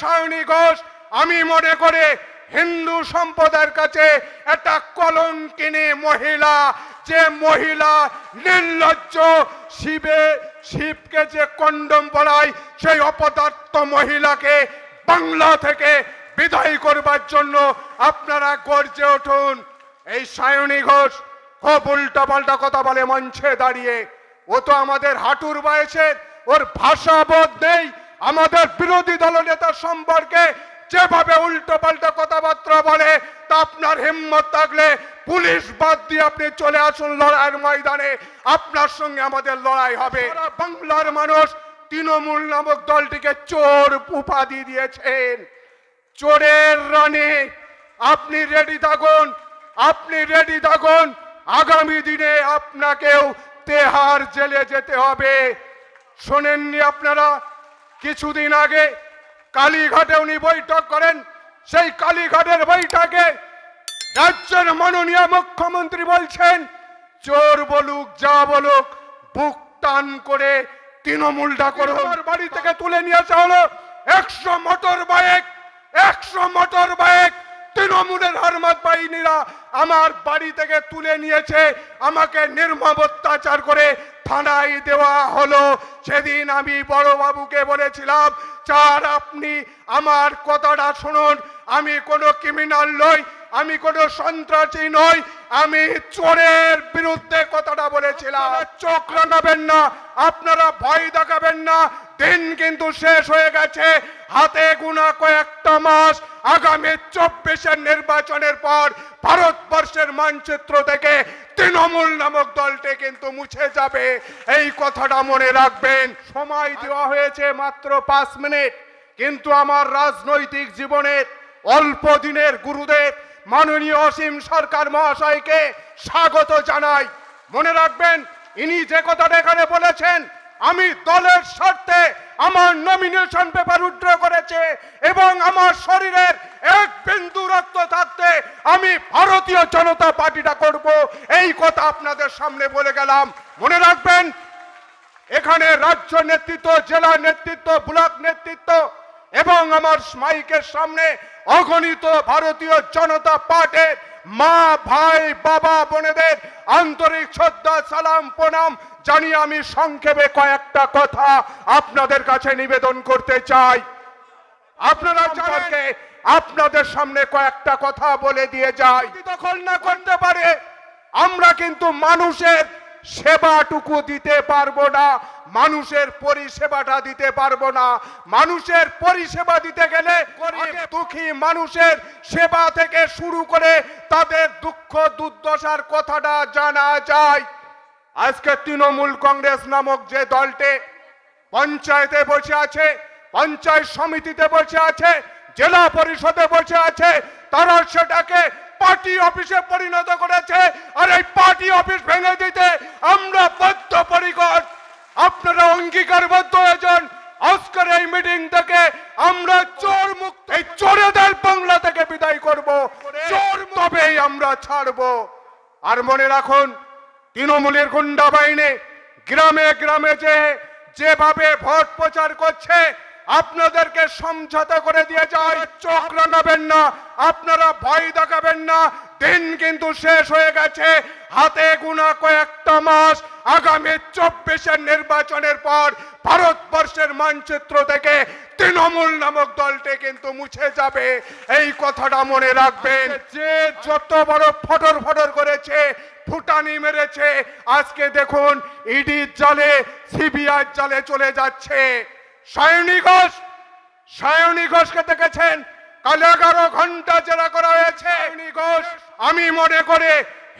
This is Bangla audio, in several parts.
সায়নী ঘোষ আমি মনে করে হিন্দু সম্প্রদায়ের কাছে একটা কলঙ্কিনী মহিলা, যে মহিলা নির্লজ্জ শিবে, শিবকে যে কন্ডম পড়ায় সেই অপদার্থ মহিলাকে বাংলা থেকে বিদায় করবার জন্য আপনারা গর্জে উঠুন। এই সায়নী ঘোষ খুব উল্টা পাল্টা কথা বলে মঞ্চে দাঁড়িয়ে, ও তো আমাদের হাঁটুর বয়সের, ওর ভাষাবোধ নেই। আমাদের বিরোধী দল নেতা সম্পর্কে যেভাবে উল্টো পাল্টা কথাবার্তা বলে, তা আপনার হিম্মত থাকলে পুলিশ বাদ দিয়ে আপনি চলে আসুন লড়াইয়ের ময়দানে। আপনার সঙ্গে আমাদের লড়াই হবে। বাংলার মানুষ তৃণমূল নামক দলটিকে চোর উপাধি দিয়েছেন। চোরের রানে, আপনি রেডি থাকুন, আপনি রেডি থাকুন। আগামী দিনে আপনাকেও তেহার জেলে যেতে হবে। শোনেননি আপনারা? কিছুদিন আগে কালীঘাটে উনি বৈঠক করেন। সেই কালীঘাটের বৈঠকে রাজ্যের মাননীয় মুখ্যমন্ত্রী বলছেন, চোর বলুক, যা বলুক, বুক টান করে তৃণমূল ডাকর বাড়ি থেকে তুলে নিয়ে আসা হলো। একশো মোটর বাইক, একশো মোটর বাইক তৃণমূলের হারমাত বাহিনীরা আমার বাড়ি থেকে তুলে নিয়েছে। আমাকে নির্মম অত্যাচার করে থানায় দেওয়া হলো। সেদিন আমি বড়বাবুকে বলেছিলাম চার আপনি আমার কথাটা শুনুন। আমি কোনো ক্রিমিনাল নই। আমি কোনো সন্ত্রাসী নই, আমি চোরের বিরুদ্ধে কথাটা বলেছিলাম। চোখ লাগাবেন না, আপনারা ভয় দেখাবেন না, দিন কিন্তু শেষ হয়ে গেছে, হাতে গুনা কয়েকটা মাস, আগামী চব্বিশের নির্বাচনের পর ভারতবর্ষের মানচিত্র থেকে তৃণমূল নামক দলটি কিন্তু মুছে যাবে। এই কথাটা মনে রাখবেন। সময় দেওয়া হয়েছে মাত্র পাঁচ মিনিট, কিন্তু আমার রাজনৈতিক জীবনের অল্প দিনের গুরুদেব মাননীয় অসীম সরকার মহাশয়কে স্বাগত জানাই। মনে রাখবেন, ইনি যে কথাটা এখানে বলেছেন, আমি দলের স্বার্থে আমার নমিনেশন পেপার উড্র করেছে এবং আমার শরীরের এক বিন্দু রক্ত থাকতে আমি ভারতীয় জনতা পার্টিটা করব। এই কথা আপনাদের সামনে বলে গেলাম। মনে রাখবেন, এখানে রাজ্য নেতৃত্ব, জেলা নেতৃত্ব, ব্লক নেতৃত্ব এবং আমার মাইকের সামনে অগণিত ভারতীয় জনতা পার্টির মা ভাই বাবা বোনেদের আন্তরিক শ্রদ্ধা সালাম প্রণাম জানিয়ে আমি সংক্ষেপে কয়েকটা কথা আপনাদের কাছে নিবেদন করতে চাই। আপনারা জানেন আপনাদের সামনে কয়েকটা কথা বলে দিয়ে যাই। দখল না করতে পারে আমরা কিন্তু মানুষের সেবাটুকু দিতে পারব না। মানুষের পরিষেবাটা দিতে পারব না। মানুষের পরিষেবা দিতে গেলে দুঃখী মানুষের সেবা থেকে শুরু করে তাদের দুঃখ দুর্দশার কথাটা জানা যায়। আজকে তৃণমূল কংগ্রেস নামক যে দলটে পঞ্চায়েতে বসে আছে পঞ্চায়েত সমিতিতে বসে আছে জেলা পরিষদে বসে আছে তারা সেটাকে পার্টি অফিসে পরিণত করেছে। আর এই পার্টি অফিস ভেঙে দিতে আমরা বদ্ধপরিকর। আপনারা অঙ্গীকারবদ্ধ হয়েছেন। আজকের এই মিটিং থেকে আমরা চোর মুক্ত এই চোরেদের বাংলা থেকে বিদায় করব। চোর তবেই আমরা ছাড়বো। আর মনে রাখুন, তৃণমূলের গুন্ডা বাহিনী গ্রামে গ্রামে যে যেভাবে ভোট প্রচার করছে, আপনাদেরকে সমঝোতা করে দিয়ে যায়। চোখ লাগাবেন না, আপনারা ভয় দেখাবেন না। দিন কিন্তু শেষ হয়ে গেছে। হাতে গুনা কয়েকটা মাস। আগামী চব্বিশের নির্বাচনের পর ভারতবর্ষের মানচিত্র থেকে তৃণমূল নামক দলটি কিন্তু মুছে যাবে। এই কথাটা মনে রাখবেন। যে যত বড় ফটর ফটর করেছে ফুটানি মেরেছে আজকে দেখুন ইডির জালে সিবিআই জালে চলে যাচ্ছে। সায়নী ঘোষ সায়নী ঘোষকে দেখেছেন? কাল এগারো ঘণ্টা জেরা করা হয়েছে। সায়নী ঘোষ আমি মনে করে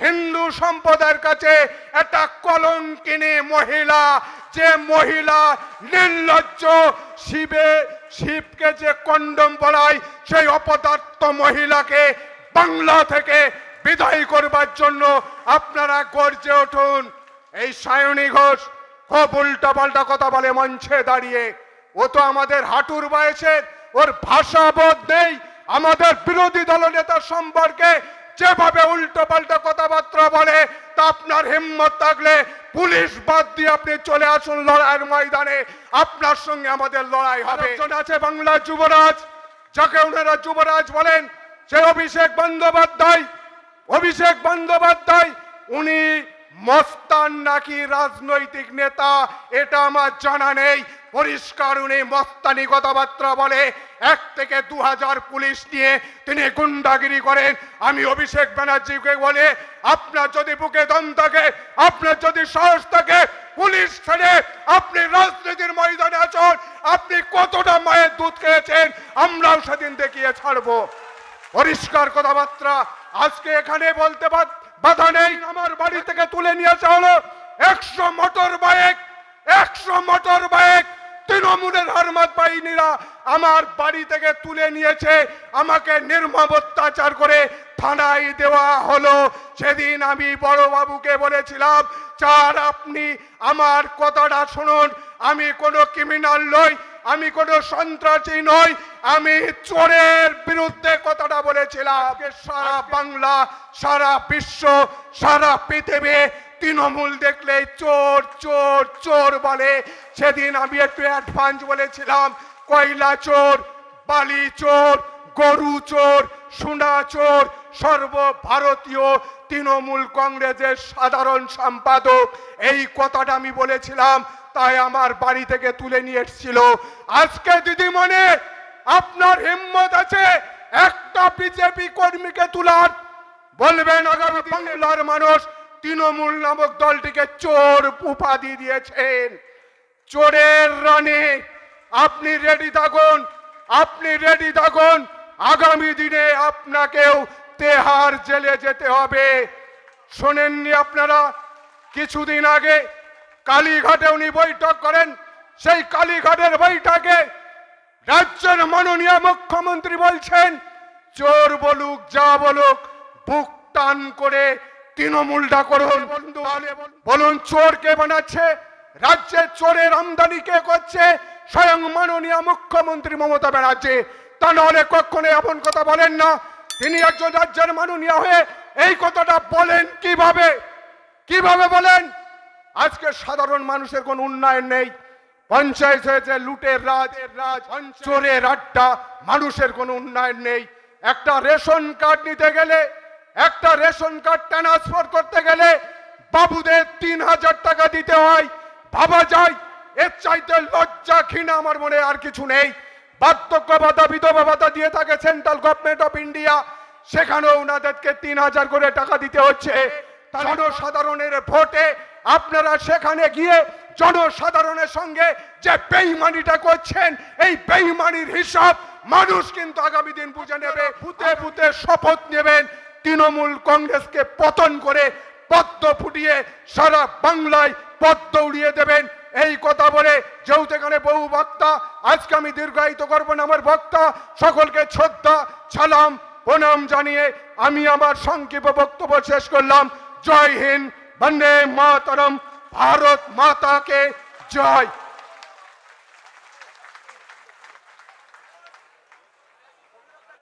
হিন্দু সম্প্রদায়ের কাছে একটা কলঙ্কিনী মহিলা, যে মহিলা নির্লজ্জ শিবে, শিবকে যে কন্ডম পড়ায় সেই অপদার্থ মহিলাকে বাংলা থেকে বিদায় করবার জন্য আপনারা গর্জে উঠুন। এই সায়নী ঘোষ খুব উল্টা পাল্টা কথা বলে মঞ্চে দাঁড়িয়ে, ও তো আমাদের হাঁটুর বয়সের, ওর ভাষাবোধ নেই। আমাদের বিরোধী দল নেতা সম্পর্কে যেভাবে উল্টো পাল্টা কথাবার্তা বলে, তা আপনার হিম্মত থাকলে পুলিশ বাদ দিয়ে আপনি চলে আসুন লড়াইয়ের ময়দানে। আপনার সঙ্গে আমাদের লড়াই হবে। আছে বাংলা যুবরাজ, যাকে ওনারা যুবরাজ বলেন সে অভিষেক বন্দ্যোপাধ্যায় অভিষেক বন্দ্যোপাধ্যায়, উনি মস্তান নাকি রাজনৈতিক নেতা? এটা আমার জানা নেই। পরিষ্কার উনি মস্তানি কথাবার্তা বলে। এক থেকে দু হাজার পুলিশ নিয়ে তিনি গুন্ডাগিরি করেন। আমি অভিষেক ব্যানার্জিকে বলে, আপনার যদি বুকে দম থাকে, আপনার যদি সাহস থাকে, পুলিশ ছেড়ে আপনি রাজনীতির ময়দানে আছেন। আপনি কতটা মায়ের দুধ খেয়েছেন, আমরাও সেদিন দেখিয়ে ছাড়বো। পরিষ্কার কথাবার্তা। আজকে এখানে বলতে বাদ- বাধা নেই, আমার বাড়ি থেকে তুলে নিয়ে আসা হলো। একশো মোটর বাইক, একশো মোটর বাইক, তৃণমূলের হরমত বাহিনীরা আমার বাড়ি থেকে তুলে নিয়েছে। আমাকে নির্মম অত্যাচার করে থানায় দেওয়া হলো। সেদিন আমি বড় বাবুকে বলেছিলাম চার আপনি আমার কথাটা শুনুন। আমি কোনো ক্রিমিনাল নই আমি কোনো সন্ত্রাসী নই আমি চোরের বিরুদ্ধে কথাটা বলেছিলাম সারা বাংলা সারা বিশ্ব সারা পৃথিবী তৃণমূল দেখলে চোর চোর চোর বলে। সেদিন আমি একটু অ্যাডভান্স বলেছিলাম কয়লা চোর বালি চোর গরু চোর সোনা চোর সর্বভারতীয় তৃণমূল কংগ্রেসের সাধারণ সম্পাদক। এই কথাটা আমি বলেছিলাম তাই আমার বাড়ি থেকে তুলে নিয়ে এসেছিল। আজকে দিদিমণি, আপনার হিম্মত আছে, একটা বিজেপি কর্মীকে তুলার। বলবেন আগামী বাংলার মানুষ, তৃণমূল নামক দলটিকে চোর উপাধি দিয়েছেন। চোরের রানে, আপনি রেডি থাকুন, আপনি রেডি থাকুন। আগামী দিনে আপনাকেও তেহার জেলে যেতে হবে। শোনেননি আপনারা, কিছুদিন আগে কালীঘাটে উনি বৈঠক করেন। সেই কালীঘাটের বৈঠকে রাজ্যের মাননীয় মুখ্যমন্ত্রী বলছেন, চোর বলুক, যা বলুক, বুক টান করে তৃণমূলটা করুন। বলুন, চোর কে বানাচ্ছে? রাজ্যে চোরের আমদানি কে করছে? স্বয়ং মাননীয় মুখ্যমন্ত্রী মমতা ব্যানার্জি। তা নাহলে কখনো এমন কথা বলেন না। তিনি একজন রাজ্যের মাননীয় হয়ে এই কথাটা বলেন কীভাবে? কীভাবে বলেন? আজকে সাধারণ মানুষের কোন উন্নয়ন নেই। পঞ্চায়েত হয়েছে, লুটের রাজ এর রাজ চোরের আড্ডা, মানুষের কোনো উন্নয়ন নেই। একটা রেশন কার্ড নিতে গেলে, একটা রেশন কার্ড ট্রান্সফার করতে গেলে বাবুদের তিন হাজার টাকা দিতে হয়। ভাবা যায়, এর চাইতে লজ্জা ঘৃণা আমার মনে আর কিছু নেই। বার্ধক্য ভাতা বিধবা ভাতা দিয়ে থাকে সেন্ট্রাল গভর্নমেন্ট অফ ইন্ডিয়া সেখানেও ওনাদেরকে তিন হাজার করে টাকা দিতে হচ্ছে। জনসাধারণের ভোটে আপনারা সেখানে গিয়ে জনসাধারণের সঙ্গে যে বেইমানিটা করছেন, এই বেইমানির হিসাব মানুষ কিন্তু আগামী দিন বুঝে নেবে, ভূতে ভূতে শপথ নেবেন। তৃণমূল কংগ্রেসকে পতন করে পদ্ম ফুটিয়ে সারা বাংলায় পদ্ম উড়িয়ে দেবেন। এই কথা বলে যেহেতু এখানে বহু বক্তা, আজকে আমি দীর্ঘায়িত করব না আমার বক্তা, সকলকে শ্রদ্ধা, সালাম, প্রণাম জানিয়ে আমি আমার সংক্ষিপ্ত বক্তব্য শেষ করলাম। जय हिंद बंदे मातरम भारत माता के जय।